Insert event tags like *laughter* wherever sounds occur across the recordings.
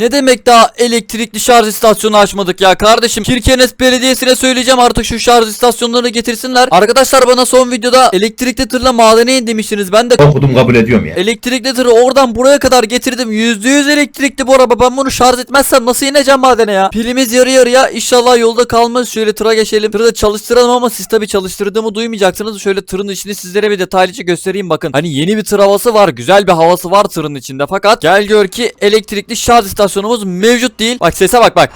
Ne demek daha elektrikli şarj istasyonu açmadık ya kardeşim. Kirkenes Belediyesi'ne söyleyeceğim artık şu şarj istasyonlarını getirsinler. Arkadaşlar bana son videoda elektrikli tırla madene in demiştiniz. Ben de Okudum kabul ediyorum ya. Elektrikli tırı oradan buraya kadar getirdim. %100 elektrikli bu araba. Ben bunu şarj etmezsem nasıl ineceğim madene ya? Pilimiz yarı yarıya. İnşallah yolda kalmaz. Şöyle tıra geçelim. Tırı da çalıştıralım ama siz tabi çalıştırdığımı duymayacaksınız. Şöyle tırın içini sizlere bir detaylıca göstereyim bakın. Hani yeni bir tır havası var. Güzel bir havası var tırın içinde. Fakat gel gör ki elektrikli şarj istasyonumuz mevcut değil. Bak sese bak bak.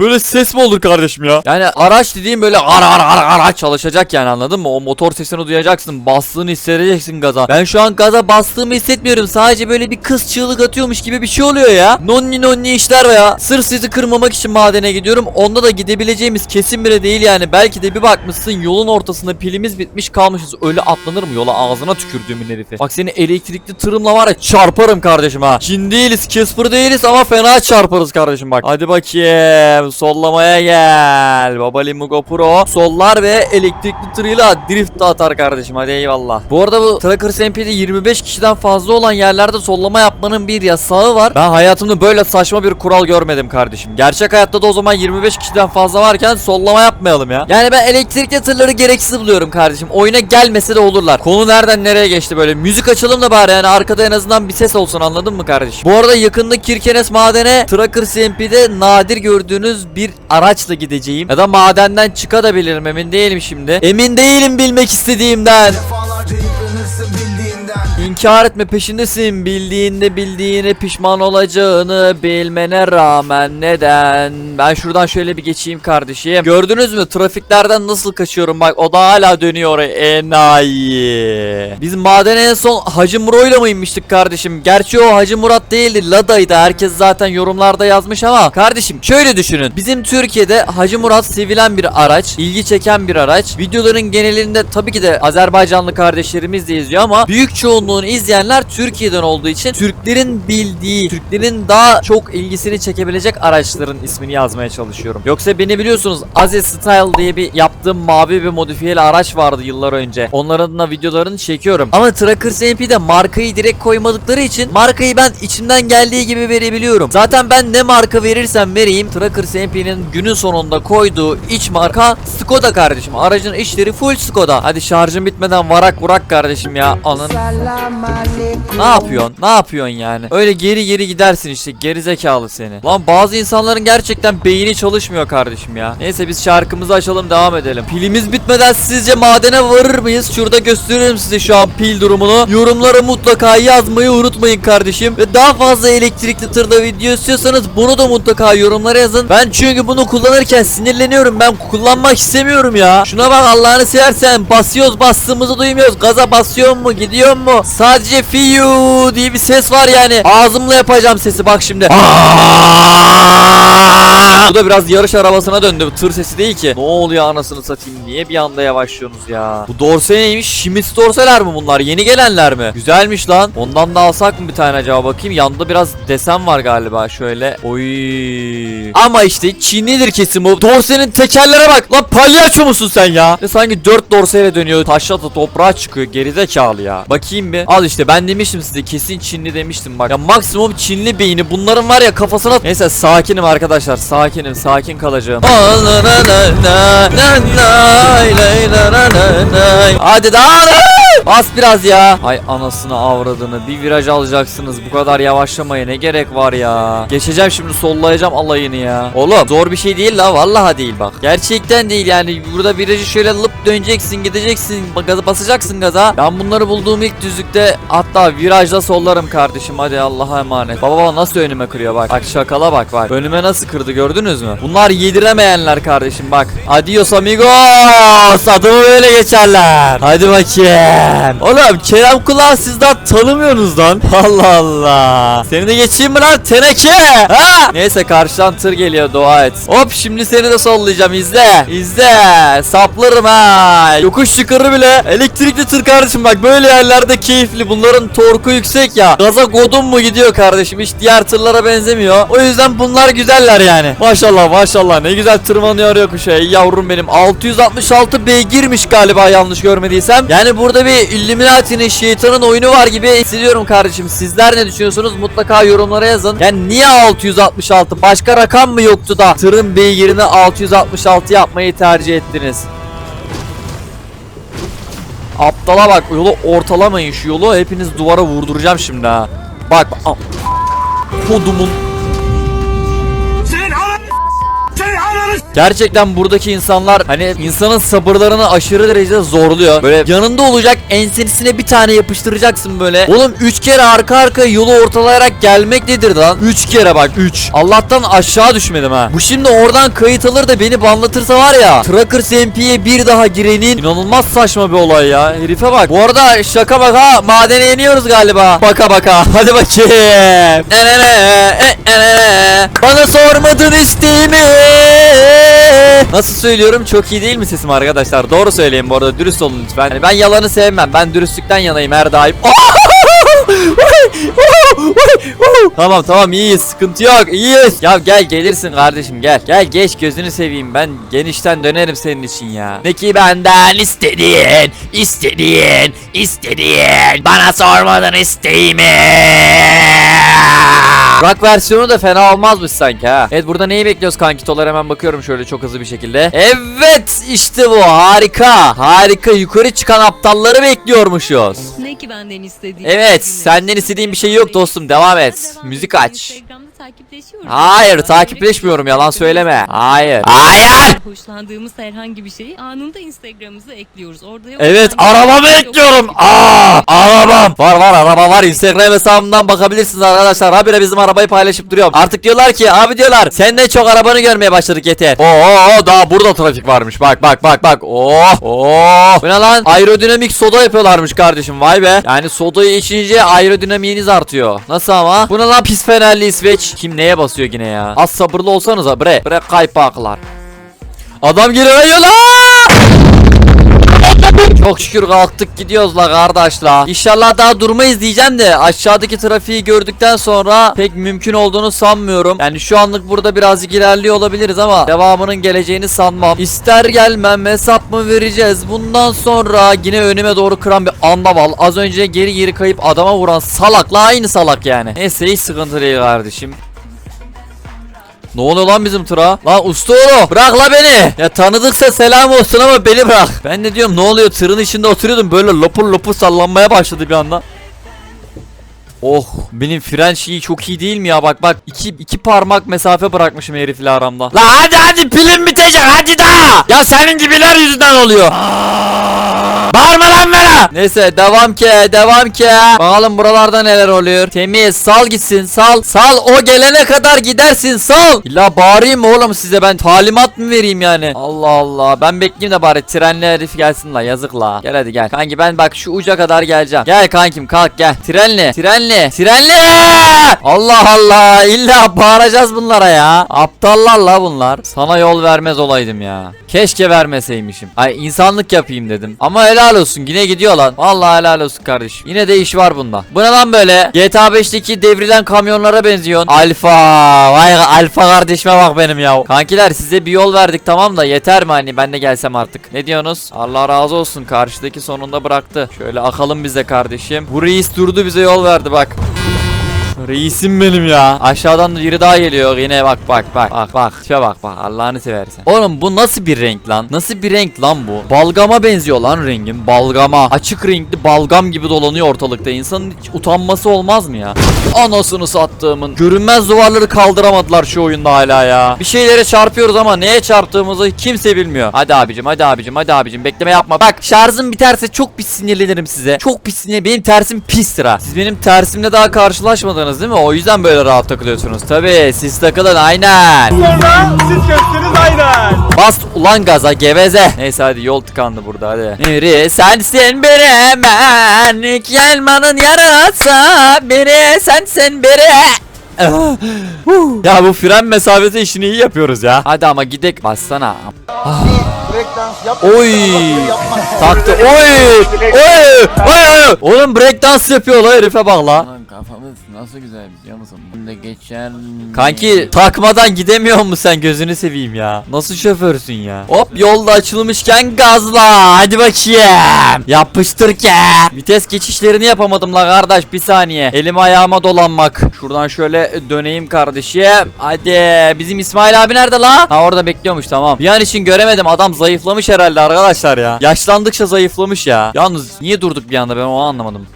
Böyle ses mi olur kardeşim ya? Yani araç dediğim böyle ara ara ara ara çalışacak yani anladın mı? O motor sesini duyacaksın. Bastığını hissedeceksin gaza. Ben şu an gaza bastığımı hissetmiyorum. Sadece böyle bir kız çığlık atıyormuş gibi bir şey oluyor ya. Nonni nonni işler ya. Sırf sizi kırmamak için madene gidiyorum. Onda da gidebileceğimiz kesin bile değil yani. Belki de bir bakmışsın yolun ortasında pilimiz bitmiş kalmışız. Öyle atlanır mı yola ağzına tükürdüğümün herifi. Bak seni elektrikli tırımla var ya çarparım kardeşim ha. Çin değiliz, Casper değiliz ama fena çarparız kardeşim bak. Hadi bakayım sollamaya gel. Baba Limugo Pro sollar ve elektrikli tırıyla drift atar kardeşim hadi eyvallah. Bu arada bu Tracker MP'de 25 kişiden fazla olan yerlerde sollama yapmanın bir yasağı var. Ben hayatımda böyle saçma bir kural görmedim kardeşim. Gerçek hayatta da o zaman 25 kişiden fazla varken sollama yapmayalım ya. Yani ben elektrikli tırları gereksiz buluyorum kardeşim. Oyuna gelmese de olurlar. Konu nereden nereye geçti böyle. Müzik açalım da bari yani arkada en azından bir ses olsun anladın mı kardeşim? Bu arada yakında Kirkenes madene Tracker CMP'de nadir gördüğünüz bir araçla gideceğim. Ya da madenden çıkabilirim emin değilim şimdi. Emin değilim bilmek istediğimden. İnkar etme peşindesin bildiğinde bildiğine pişman olacağını bilmene rağmen neden? Ben şuradan şöyle bir geçeyim kardeşim. Gördünüz mü trafiklerden nasıl kaçıyorum bak o da hala dönüyor enayi. Biz madene en son Hacı Muro'yla mı inmiştik kardeşim? Gerçi o Hacı Murat değildi Lada'ydı herkes zaten yorumlarda yazmış ama kardeşim şöyle düşünün. Bizim Türkiye'de Hacı Murat sevilen bir araç, ilgi çeken bir araç. Videoların genelinde tabii ki de Azerbaycanlı kardeşlerimiz de izliyor ama büyük çoğunluğunu izleyenler Türkiye'den olduğu için Türklerin bildiği, Türklerin daha çok ilgisini çekebilecek araçların ismini yazmaya çalışıyorum. Yoksa beni biliyorsunuz Aziz Style diye bir yaptığım mavi bir modifiyeli araç vardı yıllar önce. Onların da videolarını çekiyorum. Ama Tracker CMP'de markayı direkt koymadıkları için markayı ben içimden geldiği gibi verebiliyorum. Zaten ben ne marka verirsem vereyim Tracker CMP'nin günün sonunda koyduğu iç marka Skoda kardeşim. Aracın içleri full Skoda. Hadi şarjım bitmeden varak vurak kardeşim ya. Anın. Ne yapıyorsun? Ne yapıyorsun yani? Öyle geri geri gidersin işte geri zekalı seni. Lan bazı insanların gerçekten beyni çalışmıyor kardeşim ya. Neyse biz şarkımızı açalım devam edelim. Pilimiz bitmeden sizce madene varır mıyız? Şurada gösteriyorum size şu an pil durumunu. Yorumlara mutlaka yazmayı unutmayın kardeşim. Ve daha fazla elektrikli tırda video istiyorsanız bunu da mutlaka yorumlara yazın. Ben çünkü bunu kullanırken sinirleniyorum. Ben kullanmak istemiyorum ya. Şuna bak Allah'ını seversen basıyoruz bastığımızı duymuyoruz. Gaza basıyor mu gidiyor mu? Sadece fiyu diye bir ses var yani. Ağzımla yapacağım sesi bak şimdi. Bu da biraz yarış arabasına döndü. Bu tır sesi değil ki. Ne oluyor anasını satayım? Niye bir anda yavaşlıyorsunuz ya? Bu dorse neymiş? Şimit dorseler mi bunlar? Yeni gelenler mi? Güzelmiş lan. Ondan da alsak mı bir tane acaba bakayım? Yanında biraz desen var galiba şöyle. Oy. Ama işte Çinlidir kesin bu. Dorsenin tekerlere bak. Lan palyaço musun sen ya? Ve sanki dört dorseyle dönüyor. Taşla da toprağa çıkıyor. Gerizekalı ya. Bakayım bir. Al işte ben demiştim size kesin Çinli demiştim bak. Ya maksimum Çinli beyni. Bunların var ya kafasına... Neyse sakinim arkadaşlar. Sakinim. Sakin kalacağım. Hadi daha Bas biraz ya. Ay anasını avradını. Bir viraj alacaksınız. Bu kadar yavaşlamaya ne gerek var ya. Geçeceğim şimdi sollayacağım alayını ya. Oğlum zor bir şey değil la. Vallahi değil bak. Gerçekten değil yani. Burada virajı şöyle lıp döneceksin gideceksin. Gaza basacaksın gaza. Ben bunları bulduğum ilk düzlükte hatta virajda sollarım kardeşim. Hadi Allah'a emanet. Baba baba nasıl önüme kırıyor bak. Bak şakala bak bak. Önüme nasıl kırdı gördünüz mü? Bunlar yediremeyenler kardeşim bak. Adios amigos. Adımı böyle geçerler. Hadi bakayım. Oğlum Kerem Kulağı siz daha tanımıyorsunuz lan. *laughs* Allah Allah. Seni de geçeyim mi lan teneke? Ha? Neyse karşıdan tır geliyor dua et. Hop şimdi seni de sollayacağım izle. İzle. Saplarım ha. Yokuş yukarı bile elektrikli tır kardeşim bak böyle yerlerde keyifli. Bunların torku yüksek ya. Gaza godum mu gidiyor kardeşim. Hiç diğer tırlara benzemiyor. O yüzden bunlar güzeller yani. Maşallah maşallah ne güzel tırmanıyor yokuş. Ey yavrum benim. 666 beygirmiş galiba yanlış görmediysem. Yani burada bir Illuminati'nin şeytanın oyunu var gibi hissediyorum kardeşim. Sizler ne düşünüyorsunuz? Mutlaka yorumlara yazın. Yani niye 666? Başka rakam mı yoktu da tırın beygirini 666 yapmayı tercih ettiniz? Aptala bak yolu ortalamayın şu yolu hepiniz duvara vurduracağım şimdi ha. Bak kodumun Gerçekten buradaki insanlar hani insanın sabırlarını aşırı derecede zorluyor. Böyle yanında olacak ensesine bir tane yapıştıracaksın böyle. Oğlum 3 kere arka arkaya yolu ortalayarak gelmek nedir lan? 3 kere bak 3. Allah'tan aşağı düşmedim ha. Bu şimdi oradan kayıt alır da beni banlatırsa var ya. Trackers MP'ye bir daha girenin inanılmaz saçma bir olay ya. Herife bak. Bu arada şaka baka madene iniyoruz galiba. Baka baka. *laughs* Hadi bakayım. E. Bana sormadın isteğimi. Nasıl söylüyorum çok iyi değil mi sesim arkadaşlar? Doğru söyleyin bu arada dürüst olun lütfen. Yani ben yalanı sevmem. Ben dürüstlükten yanayım her daim. *laughs* tamam tamam iyiyiz sıkıntı yok iyiyiz. Ya gel gelirsin kardeşim gel. Gel geç gözünü seveyim ben genişten dönerim senin için ya. Ne benden istediğin, istediğin, istediğin. Bana sormadan isteğimi. Rock versiyonu da fena olmazmış sanki ha. Evet burada neyi bekliyoruz kankitolar hemen bakıyorum şöyle çok hızlı bir şekilde. Evet işte bu harika. Harika yukarı çıkan aptalları bekliyormuşuz. Ne ki benden istediğin? Evet senden istediğim bir şey yok dostum devam et. Müzik aç. Instagram'da takipleşiyoruz. Hayır takipleşmiyorum yalan görüyoruz. söyleme. Hayır. Hayır. Hoşlandığımız herhangi bir şeyi anında Instagram'ımıza ekliyoruz. Orada yok. Evet arabamı ekliyorum. Aa, arabam. Var var araba var. Instagram hesabımdan bakabilirsiniz arkadaşlar. Habire bizim arabayı paylaşıp duruyorum. Artık diyorlar ki abi diyorlar senden çok arabanı görmeye başladık yeter. Oo, oo daha burada trafik varmış. Bak bak bak bak. Oh oh. Bu ne lan? Aerodinamik soda yapıyorlarmış kardeşim. Vay be. Yani sodayı içince aerodinamiğiniz artıyor. Nasıl ama? Bu ne lan pis fenerli İsveç? Kim neye basıyor yine ya? Az sabırlı olsanıza bre. Bre kaypaklar. Adam geliyor lan. Çok şükür kalktık gidiyoruz la kardeşla. İnşallah daha durmayız diyeceğim de aşağıdaki trafiği gördükten sonra pek mümkün olduğunu sanmıyorum. Yani şu anlık burada birazcık ilerliyor olabiliriz ama devamının geleceğini sanmam. İster gelmem hesap mı vereceğiz? Bundan sonra yine önüme doğru kıran bir andaval. Az önce geri geri kayıp adama vuran salakla aynı salak yani. Neyse hiç sıkıntı değil kardeşim. Ne oluyor lan bizim tıra? Lan usta oğlu bırak la beni. Ya tanıdıksa selam olsun ama beni bırak. Ben de diyorum ne oluyor tırın içinde oturuyordum böyle lopur lopur sallanmaya başladı bir anda. Oh benim fren şeyi çok iyi değil mi ya bak bak iki, iki parmak mesafe bırakmışım herifle aramda. La hadi hadi pilim bitecek hadi daha. Ya senin gibiler yüzünden oluyor. Bağırma lan. Neyse devam ki devam ki. Bakalım buralarda neler oluyor. Temiz sal gitsin sal. Sal o gelene kadar gidersin sal. İlla bağırayım oğlum size ben talimat mı vereyim yani? Allah Allah ben bekleyeyim de bari trenle herif gelsin la yazık la. Gel hadi gel. Kanki ben bak şu uca kadar geleceğim. Gel kankim kalk gel. Trenle trenle trenle. Allah Allah illa bağıracağız bunlara ya. Aptallar la bunlar. Sana yol vermez olaydım ya. Keşke vermeseymişim. Ay insanlık yapayım dedim. Ama helal olsun yine gidiyor lan. Vallahi helal olsun kardeşim. Yine de iş var bunda. Bu ne lan böyle? GTA 5'teki devrilen kamyonlara benziyorsun. Alfa. Vay alfa kardeşime bak benim ya. Kankiler size bir yol verdik tamam da yeter mi hani ben de gelsem artık. Ne diyorsunuz? Allah razı olsun. Karşıdaki sonunda bıraktı. Şöyle akalım bize kardeşim. Bu reis durdu bize yol verdi bak. Reisim benim ya. Aşağıdan da biri daha geliyor. Yine bak bak bak. Bak bak. Tipe bak bak. Allah'ını seversen. Oğlum bu nasıl bir renk lan? Nasıl bir renk lan bu? Balgama benziyor lan rengin. Balgama. Açık renkli balgam gibi dolanıyor ortalıkta. İnsanın hiç utanması olmaz mı ya? Anasını sattığımın. Görünmez duvarları kaldıramadılar şu oyunda hala ya. Bir şeylere çarpıyoruz ama neye çarptığımızı kimse bilmiyor. Hadi abicim hadi abicim hadi abicim. Bekleme yapma. Bak şarjım biterse çok bir sinirlenirim size. Çok bir sinir. Benim tersim pistir ha. Siz benim tersimle daha karşılaşmadınız değil mi? O yüzden böyle rahat takılıyorsunuz. Tabii siz takılın aynen. Sonra siz köfteniz aynen. Bas ulan gaza geveze. Neyse hadi yol tıkandı burada hadi. Biri sensin biri hemen. Gelmanın yarası. Biri sensin biri. Ya bu fren mesafesi işini iyi yapıyoruz ya. Hadi ama gidek bassana. Oy. Taktı. Oy. Oy. Oy. Oğlum break dans yapıyor la herife bak la. Kafamız nasıl güzel biliyor musun? Bunda geçer Kanki takmadan gidemiyor mu sen gözünü seveyim ya. Nasıl şoförsün ya? Hop yolda açılmışken gazla. Hadi bakayım. Yapıştır ki. Vites geçişlerini yapamadım la kardeş bir saniye. Elim ayağıma dolanmak. Şuradan şöyle döneyim kardeşim. Hadi. Bizim İsmail abi nerede la? Ha orada bekliyormuş tamam. Bir an için göremedim. Adam zayıflamış herhalde arkadaşlar ya. Yaşlandıkça zayıflamış ya. Yalnız niye durduk bir anda ben onu anlamadım.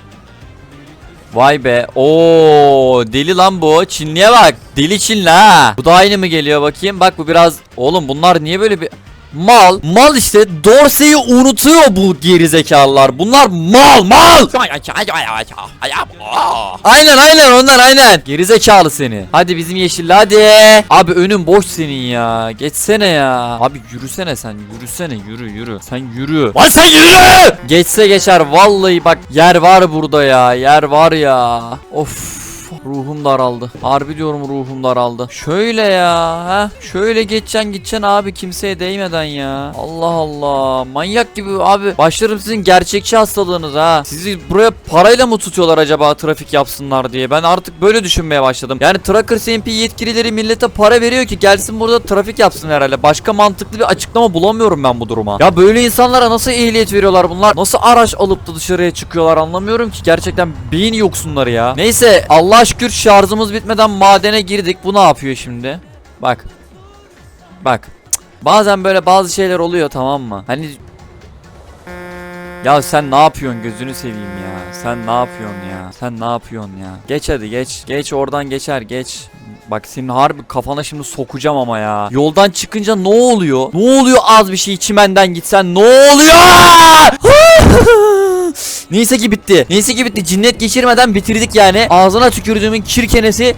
Vay be. Oo deli lan bu. Çinliye bak. Deli Çinli ha. Bu da aynı mı geliyor bakayım? Bak bu biraz Oğlum bunlar niye böyle bir Mal. Mal işte. Dorsey'i unutuyor bu gerizekalılar. Bunlar mal mal. Aynen aynen onlar aynen. Gerizekalı seni. Hadi bizim yeşilli hadi. Abi önün boş senin ya. Geçsene ya. Abi yürüsene sen. Yürüsene yürü yürü. Sen yürü. Lan sen yürü. Geçse geçer. Vallahi bak yer var burada ya. Yer var ya. Of. Ruhum daraldı. Harbi diyorum ruhum daraldı. Şöyle ya. ha Şöyle geçeceksin gideceksin abi kimseye değmeden ya. Allah Allah. Manyak gibi abi. Başlarım sizin gerçekçi hastalığınız ha. Sizi buraya parayla mı tutuyorlar acaba trafik yapsınlar diye. Ben artık böyle düşünmeye başladım. Yani Tracker SMP yetkilileri millete para veriyor ki gelsin burada trafik yapsın herhalde. Başka mantıklı bir açıklama bulamıyorum ben bu duruma. Ya böyle insanlara nasıl ehliyet veriyorlar bunlar? Nasıl araç alıp da dışarıya çıkıyorlar anlamıyorum ki. Gerçekten beyin yoksunları ya. Neyse Allah şükür şarjımız bitmeden madene girdik. Bu ne yapıyor şimdi? Bak. Bak. Bazen böyle bazı şeyler oluyor tamam mı? Hani ya sen ne yapıyorsun gözünü seveyim ya. Sen ne yapıyorsun ya? Sen ne yapıyorsun ya? Geç hadi geç. Geç oradan geçer geç. Bak senin harbi kafana şimdi sokacağım ama ya. Yoldan çıkınca ne oluyor? Ne oluyor az bir şey çimenden gitsen ne oluyor? *laughs* Neyse ki bitti. Neyse ki bitti. Cinnet geçirmeden bitirdik yani. Ağzına tükürdüğümün kirkenesi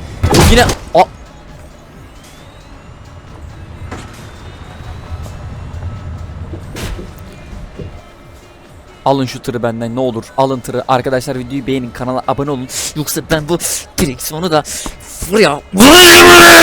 yine... A- Alın şu tırı benden ne olur. Alın tırı. Arkadaşlar videoyu beğenin. Kanala abone olun. Yoksa ben bu direksiyonu da buraya